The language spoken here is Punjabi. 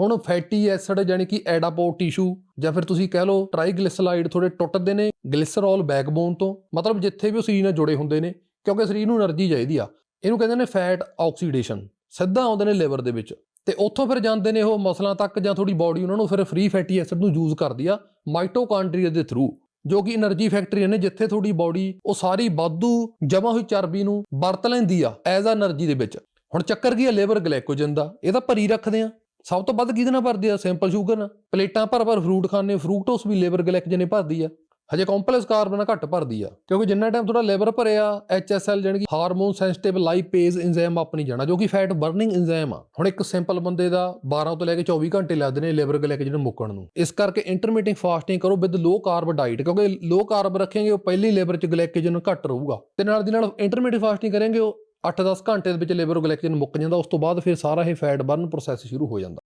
ਹੁਣ ਫੈਟੀ ਐਸਿਡ ਜਾਨੀ ਕਿ ਐਡਾਪੋ ਟਿਸ਼ੂ ਜਾਂ ਫਿਰ ਤੁਸੀਂ ਕਹਿ ਲਓ ਟ੍ਰਾਈਗਲਿਸਰਾਈਡ ਥੋੜੇ ਟੁੱਟਦੇ ਨੇ ਗਲਿਸਰੋਲ ਬੈਕਬੋਨ ਤੋਂ, ਮਤਲਬ ਜਿੱਥੇ ਵੀ ਉਹ ਸਰੀਰ ਨਾਲ ਜੁੜੇ ਹੁੰਦੇ ਨੇ, ਕਿਉਂਕਿ ਸਰੀਰ ਨੂੰ એનર્ਜੀ ਚਾਹੀਦੀ ਆ। ਇਹਨੂੰ ਕਹਿੰਦੇ ਨੇ ਫੈਟ ਆਕਸੀਡੇਸ਼ਨ ਸਿੱਧਾ ਆਉਂਦੇ ਨੇ ਲਿਵਰ ਦੇ ਵਿੱਚ। ਤੇ ਉੱਥੋਂ ਫਿਰ ਜਾਂਦੇ ਨੇ ਉਹ ਮਸਲਾਂ ਤੱਕ ਜਾਂ ਥੋੜੀ ਬਾਡੀ ਉਹਨਾਂ ਨੂੰ ਫਿਰ ਫ੍ਰੀ ਫੈਟੀ ਐਸਿਡ ਨੂੰ ਯੂਜ਼ ਕਰਦੀ ਆ ਮਾਈਟੋਕਾਂਡਰੀਆ ਦੇ ਥਰੂ ਜੋ ਕਿ એનર્ਜੀ ਫੈਕਟਰੀ ਨੇ ਜਿੱਥੇ ਤੁਹਾਡੀ ਬਾਡੀ ਉਹ ਸਾਰੀ ਵਾਧੂ ਜਮਾ ਹੋਈ ਚਰਬੀ ਨੂੰ ਵਰਤ ਲੈਂਦੀ ਆ ਐਜ਼ ਅ એનર્ਜੀ ਦੇ ਵਿੱਚ। ਹੁਣ ਚੱਕਰ ਕੀ ਹੈ ਲਿਵਰ ਗਲਾਈਕੋਜਨ ਦਾ ਇਹਦਾ ਭਰੀ ਰੱਖਦੇ ਆ। ਸਭ ਤੋਂ ਵੱਧ ਕਿਹਦੇ ਨਾਲ ਭਰਦੀ ਆ? ਸਿੰਪਲ ਸ਼ੂਗਰ ਨਾਲ। ਪਲੇਟਾਂ ਭਰ ਭਰ ਫਰੂਟ ਖਾਣੇ ਫਰੂਕਟੋਸ ਵੀ ਲੇਬਰ ਗਲਾਈਕੋਜਨ ਹੀ ਭਰਦੀ ਆ। ਹਜੇ ਕੰਪਲੈਕਸ ਕਾਰਬਨ ਘੱਟ ਭਰਦੀ ਆ। ਕਿਉਂਕਿ ਜਿੰਨਾ ਟਾਈਮ ਤੁਹਾਡਾ ਲਿਵਰ ਭਰਿਆ ਐਚਐਸਐਲ ਜਾਨੀ ਕਿ ਹਾਰਮੋਨ ਸੈਂਸਿਟਿਵ ਲਾਈਪੇਜ਼ ਐਂਜ਼ਾਈਮ ਆਪਣੀ ਜਾਣਾ, ਜੋ ਕਿ ਫੈਟ ਬਰਨਿੰਗ ਐਂਜ਼ਾਈਮ ਆ। ਹੁਣ ਇੱਕ ਸਿੰਪਲ ਬੰਦੇ ਦਾ 12 ਤੋਂ ਲੈ ਕੇ 24 ਘੰਟੇ ਲੱਗਦੇ ਨੇ ਲਿਵਰ ਗਲਾਈਕੋਜਨ ਮੁੱਕਣ ਨੂੰ। ਇਸ ਕਰਕੇ ਇੰਟਰਮੀਡੀਏਟ ਫਾਸਟਿੰਗ ਕਰੋ ਵਿਦ ਲੋ ਕਾਰਬ ਡਾਈਟ ਕਿਉਂਕਿ ਲੋ ਕਾਰਬ ਰੱਖेंगे ਉਹ ਪਹਿਲੀ ਲੇਬਰ ਚ ਗਲਾਈਕੋਜਨ ਘੱਟ ਰਹੂਗਾ। ਤੇ ਨਾਲ ਦੀ ਨਾਲ ਇੰਟਰਮੀਡੀਏਟ ਫਾਸਟਿੰਗ ਕਰਾਂਗੇ, ਉਹ 8-10 ਘੰਟੇ ਦੇ ਵਿੱਚ ਲਿਵਰ ਗਲਾਈਕੋਜਨ ਮੁੱਕ ਜਾਂਦਾ, ਉਸ ਤੋਂ ਬਾਅਦ ਫਿਰ ਸਾਰਾ ਇਹ ਫੈਟ ਬਰਨ ਪ੍ਰੋਸੈਸ ਸ਼ੁਰੂ ਹੋ ਜਾਂਦਾ।